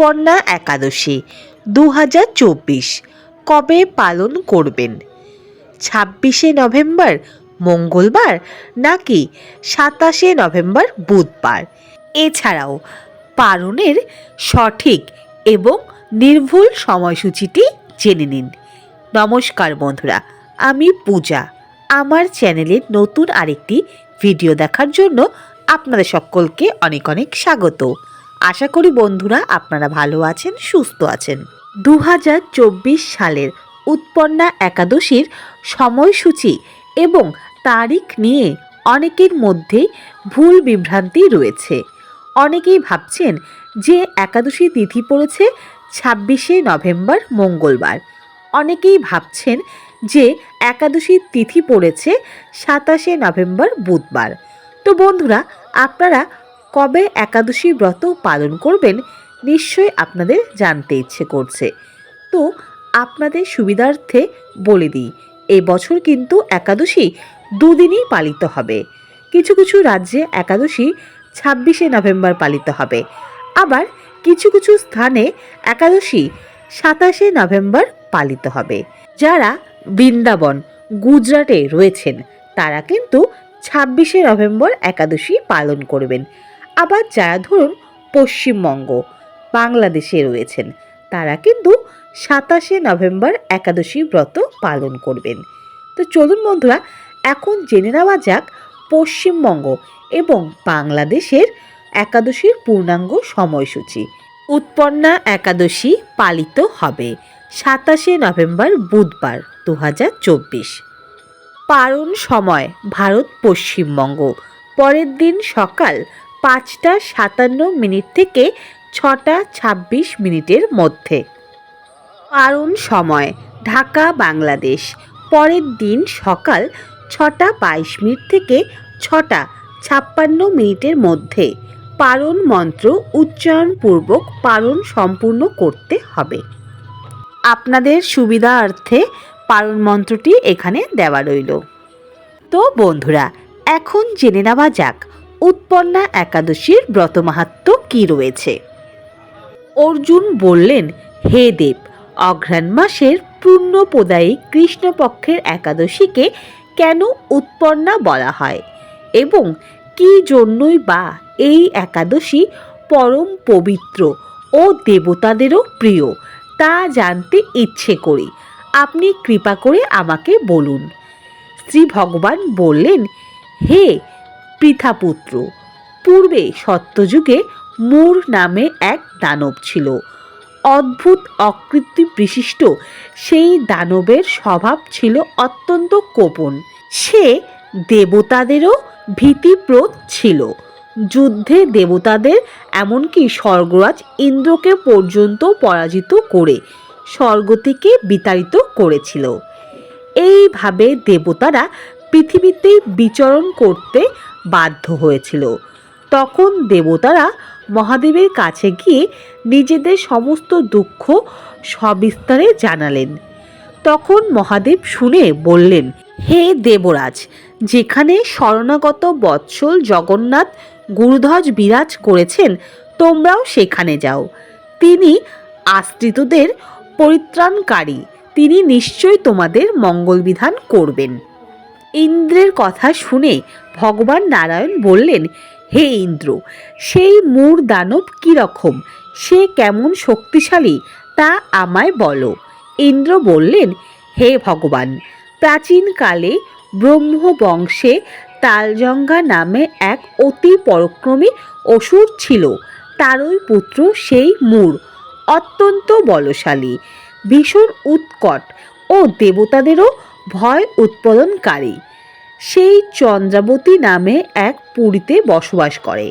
উৎপন্না একাদশী দু হাজার চব্বিশ। কবে পালন করবেন? ছাব্বিশে নভেম্বর মঙ্গলবার নাকি সাতাশে নভেম্বর বুধবার? এছাড়াও পালনের সঠিক এবং নির্ভুল সময়সূচিটি জেনে নিন। নমস্কার বন্ধুরা, আমি পূজা। আমার চ্যানেলের নতুন আরেকটি ভিডিও দেখার জন্য আপনাদের সকলকে অনেক অনেক স্বাগত। আশা করি বন্ধুরা আপনারা ভালো আছেন, সুস্থ আছেন। দু হাজার চব্বিশ সালের উৎপন্না একাদশীর সময়সূচি এবং তারিখ নিয়ে অনেকের মধ্যেই ভুল বিভ্রান্তি রয়েছে। অনেকেই ভাবছেন যে একাদশী তিথি পড়েছে ছাব্বিশে নভেম্বর, মঙ্গলবার। অনেকেই ভাবছেন যে একাদশীর তিথি পড়েছে সাতাশে নভেম্বর, বুধবার। তো বন্ধুরা, আপনারা কবে একাদশী ব্রত পালন করবেন নিশ্চয়ই আপনাদের জানতে ইচ্ছে করছে। তো আপনাদের সুবিধার্থে বলে দিই এই বছর কিন্তু একাদশী দুদিনই পালিত হবে। কিছু কিছু রাজ্যে একাদশী ছাব্বিশে নভেম্বর পালিত হবে। আবার কিছু কিছু স্থানে একাদশী সাতাশে নভেম্বর পালিত হবে। যারা বৃন্দাবন, গুজরাটে রয়েছেন, তারা কিন্তু ছাব্বিশে নভেম্বর একাদশী পালন করবেন। আবার যারা ধরুন পশ্চিমবঙ্গ, বাংলাদেশে রয়েছেন, তারা কিন্তু সাতাশে নভেম্বর একাদশী ব্রত পালন করবেন। তো চলুন বন্ধুরা, এখন জেনে নেওয়া যাক পশ্চিমবঙ্গ এবং বাংলাদেশের একাদশীর পূর্ণাঙ্গ সময়সূচি। উৎপন্না একাদশী পালিত হবে সাতাশে নভেম্বর বুধবার দু হাজার চব্বিশ। পারণ সময় ভারত পশ্চিমবঙ্গ পরের দিন সকাল পাঁচটা সাতান্ন মিনিট থেকে ছটা ছাব্বিশ মিনিটের মধ্যে। পারণ সময়, ঢাকা, বাংলাদেশ। পরের দিন সকাল ছটা বাইশ মিনিট থেকে ছটা ছাপ্পান্ন মিনিটের মধ্যে। পারণ মন্ত্র উচ্চারণপূর্বক পারণ সম্পূর্ণ করতে হবে। আপনাদের সুবিধার্থে পারণ মন্ত্রটি এখানে দেওয়া রইল। তো বন্ধুরা, এখন জেনে নেওয়া যাক উৎপন্না একাদশীর ব্রত মাহাত্ম কী রয়েছে? অর্জুন বললেন, হে দেব, অঘ্রাণ মাসের পূর্ণপ্রদায়ী কৃষ্ণপক্ষের একাদশীকে কেন উৎপন্না বলা হয়? এবং কি জন্যই বা এই একাদশী পরম পবিত্র ও দেবতাদেরও প্রিয়, তা জানতে ইচ্ছে করি। আপনি কৃপা করে আমাকে বলুন। শ্রী ভগবান বললেন, হে পৃথাপুত্র। পূর্বে সত্যযুগে মূর নামে এক দানব ছিল। অদ্ভুত অকৃতি বিশিষ্ট সেই দানবের স্বভাব ছিল অত্যন্ত কোপন। সে দেবতাদেরও ভীতিপ্রদ ছিল। যুদ্ধে দেবতাদের এমনকি স্বর্গরাজ ইন্দ্রকে পর্যন্ত পরাজিত করে স্বর্গ থেকে বিতাড়িত করেছিল। এইভাবে দেবতারা পৃথিবীতে বিচরণ করতে বাধ্য হয়েছিল। তখন দেবতারা মহাদেবের কাছে গিয়ে নিজেদের সমস্ত দুঃখ সবিস্তারে জানালেন। তখন মহাদেব শুনে বললেন, হে দেবরাজ, যেখানে শরণাগত বৎসল জগন্নাথ গুরুধ্বজ বিরাজ করেছেন, তোমরাও সেখানে যাও। তিনি আশ্রিতদের পরিত্রাণকারী, তিনি নিশ্চয়ই তোমাদের মঙ্গল বিধান করবেন। ইন্দ্রের কথা শুনে ভগবান নারায়ণ বললেন, হে ইন্দ্র, সেই মূর দানব কীরকম? সে কেমন শক্তিশালী, তা আমায় বলো। ইন্দ্র বললেন, হে ভগবান, প্রাচীনকালে ব্রহ্মবংশে তালজঙ্গা নামে এক অতি পরাক্রমী অসুর ছিল। তারই পুত্র সেই মূর, অত্যন্ত বলশালী, ভীষণ উৎকট ও দেবতাদেরও ভয় উৎপাদনকারী সেই চন্দ্রাবতী নামে এক পুরীতে বসবাস করে।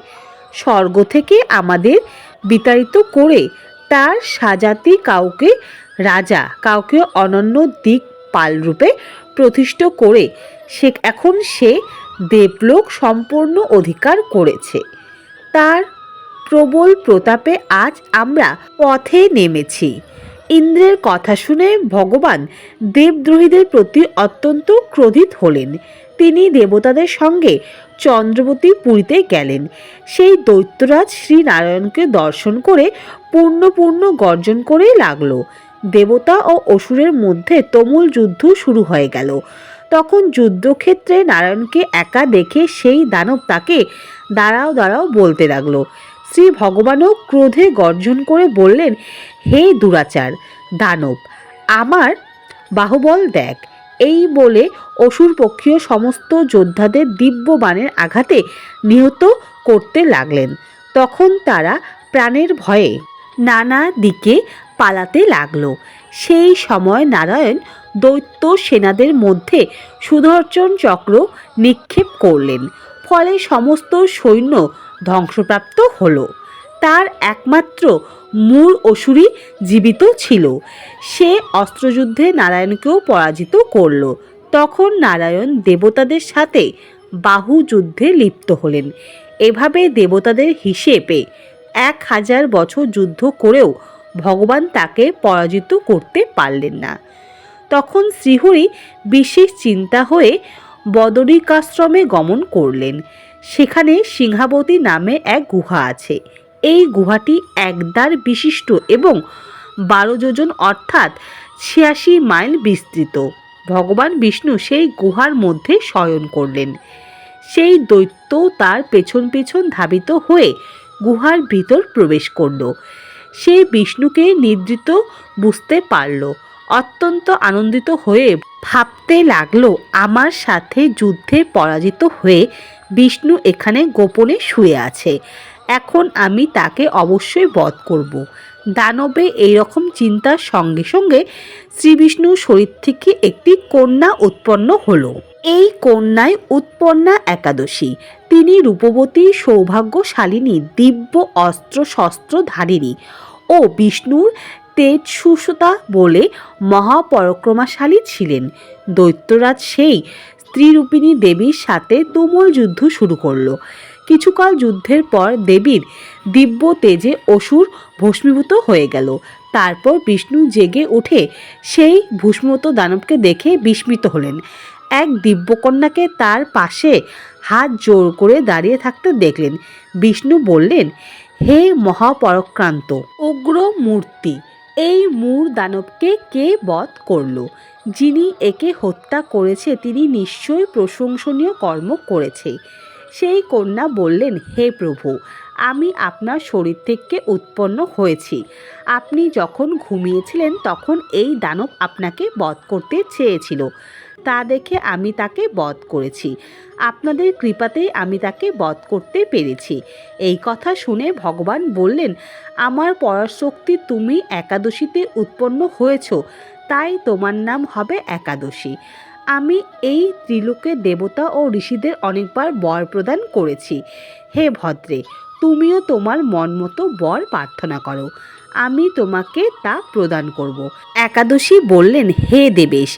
স্বর্গ থেকে আমাদের বিতাড়িত করে তার সাজাতি কাউকে রাজা, কাউকে অনন্য দিক পালরূপে প্রতিষ্ঠ করে সে এখন সে দেবলোক সম্পূর্ণ অধিকার করেছে। তার প্রবল প্রতাপে আজ আমরা পথে নেমেছি। ইন্দ্রের কথা শুনে ভগবান দেবদ্রোহীদের প্রতি অত্যন্ত ক্রোধিত হলেন। তিনি দেবতাদের সঙ্গে চন্দ্রবতী পুরীতে গেলেন। সেই দৈত্যরাজ শ্রীনারায়ণকে দর্শন করে পূর্ণ পূর্ণ গর্জন করেই লাগল। দেবতা ও অসুরের মধ্যে তুমুল যুদ্ধ শুরু হয়ে গেল। তখন যুদ্ধক্ষেত্রে নারায়ণকে একা দেখে সেই দানব তাকে দাঁড়াও দাঁড়াও বলতে লাগল। শ্রী ভগবানও ক্রোধে গর্জন করে বললেন, হে দুরাচার, দানব, আমার বাহুবল দেখ। এই বলে অসুর পক্ষীয় সমস্ত যোদ্ধাদের দিব্য বাণের আঘাতে নিহত করতে লাগলেন। তখন তারা প্রাণের ভয়ে নানা দিকে পালাতে লাগল। সেই সময় নারায়ণ দৈত্য সেনাদের মধ্যে সুদর্শন চক্র নিক্ষেপ করলেন। ফলে সমস্ত সৈন্য ধ্বংসপ্রাপ্ত হলো। তার একমাত্র মূল অসুরই জীবিত ছিল। সে অস্ত্রযুদ্ধে নারায়ণকেও পরাজিত করল। তখন নারায়ণ দেবতাদের সাথে বাহু যুদ্ধে লিপ্ত হলেন। এভাবে দেবতাদের হিসেবে এক হাজার বছর যুদ্ধ করেও ভগবান তাকে পরাজিত করতে পারলেন না। তখন শ্রীহরি বিশেষ চিন্তা হয়ে বদরিকাশ্রমে গমন করলেন। সেখানে সিংহাবতী নামে এক গুহা আছে। এই গুহাটি একদার বিশিষ্ট এবং বারো যোজন অর্থাৎ ছিয়াশি মাইল বিস্তৃত। ভগবান বিষ্ণু সেই গুহার মধ্যে শয়ন করলেন। সেই দৈত্য তার পেছন পেছন ধাবিত হয়ে গুহার ভিতর প্রবেশ করল। সে বিষ্ণুকে নিদ্রিত বুঝতে পারল। অত্যন্ত আনন্দিত হয়ে ভাবতে লাগল আমার সাথে যুদ্ধে পরাজিত হয়ে বিষ্ণু এখানে গোপনে শুয়ে আছে। এখন আমি তাকে অবশ্যই বধ করব। দানবে এইরকম চিন্তার সঙ্গে সঙ্গে শ্রীবিষ্ণুর শরীর থেকে একটি কন্যা উৎপন্ন হলো। এই কন্যায় উৎপন্না একাদশী। তিনি রূপবতী, সৌভাগ্যশালিনী, দিব্য অস্ত্র শস্ত্রধারিণী ও বিষ্ণুর তেজ সুসতা বলে মহাপরাক্রমাশালী ছিলেন। দৈত্যরাজ সেই স্ত্রীরূপিণী দেবীর সাথে তুমুল যুদ্ধ শুরু করল। কিছুকাল যুদ্ধের পর দেবীর দিব্য তেজে অসুর ভস্মীভূত হয়ে গেল। তারপর বিষ্ণু জেগে উঠে সেই ভূষ্মত দানবকে দেখে বিস্মিত হলেন। এক দিব্যকন্যাকে তার পাশে হাত জোর করে দাঁড়িয়ে থাকতে দেখলেন। বিষ্ণু বললেন, হে মহাপরক্রান্ত উগ্র মূর্তি এই মূর দানবকে কে বধ করল? যিনি একে হত্যা করেছে, তিনি নিশ্চয়ই প্রশংসনীয় কর্ম করেছে। সেই কন্যা বললেন, হে প্রভু, আমি আপনার শরীর থেকে উৎপন্ন হয়েছি। আপনি যখন ঘুমিয়েছিলেন, তখন এই দানব আপনাকে বধ করতে চেয়েছিল। তা দেখে আমি তাকে বধ করেছি। আপনাদের কৃপাতেই আমি তাকে বধ করতে পেরেছি। এই কথা শুনে ভগবান বললেন, আমার পরাশক্তি তুমি একাদশীতে উৎপন্ন হয়েছ, তাই তোমার নাম হবে একাদশী। আমি এই ত্রিলোকে দেবতা ও ঋষিদের অনেকবার বর প্রদান করেছি। হে ভদ্রে, তুমিও তোমার মন মতো বর প্রার্থনা করো। আমি তোমাকে তা প্রদান করব। একাদশী বললেন, হে দেবেশ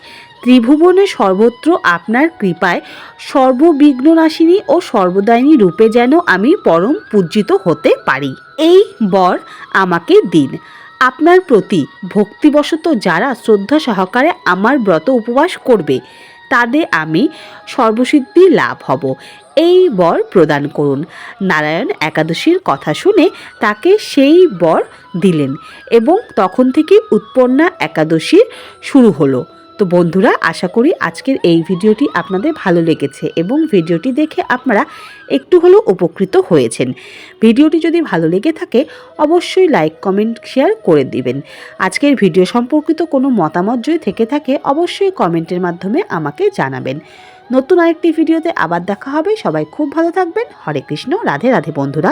ত্রিভুবনে সর্বত্র আপনার কৃপায় সর্ববিঘ্ননাশিনী ও সর্বদায়িনী রূপে যেন আমি পরম পূজিত হতে পারি। এই বর আমাকে দিন। আপনার প্রতি ভক্তিবশত যারা শ্রদ্ধা সহকারে আমার ব্রত উপবাস করবে তাদের আমি সর্বসিদ্ধি লাভ হব। এই বর প্রদান করুন। নারায়ণ একাদশীর কথা শুনে তাকে সেই বর দিলেন এবং তখন থেকে উৎপন্না একাদশীর শুরু হলো। তো বন্ধুরা, আশা করি আজকের এই ভিডিওটি আপনাদের ভালো লেগেছে এবং ভিডিওটি দেখে আপনারা একটু হলেও উপকৃত হয়েছেন। ভিডিওটি যদি ভালো লেগে থাকে, অবশ্যই লাইক, কমেন্ট, শেয়ার করে দিবেন। আজকের ভিডিও সম্পর্কিত কোনো মতামত যদি থেকে থাকে, অবশ্যই কমেন্টের মাধ্যমে আমাকে জানাবেন। নতুন আরেকটি ভিডিওতে আবার দেখা হবে। সবাই খুব ভালো থাকবেন। হরে কৃষ্ণ। রাধে রাধে বন্ধুরা।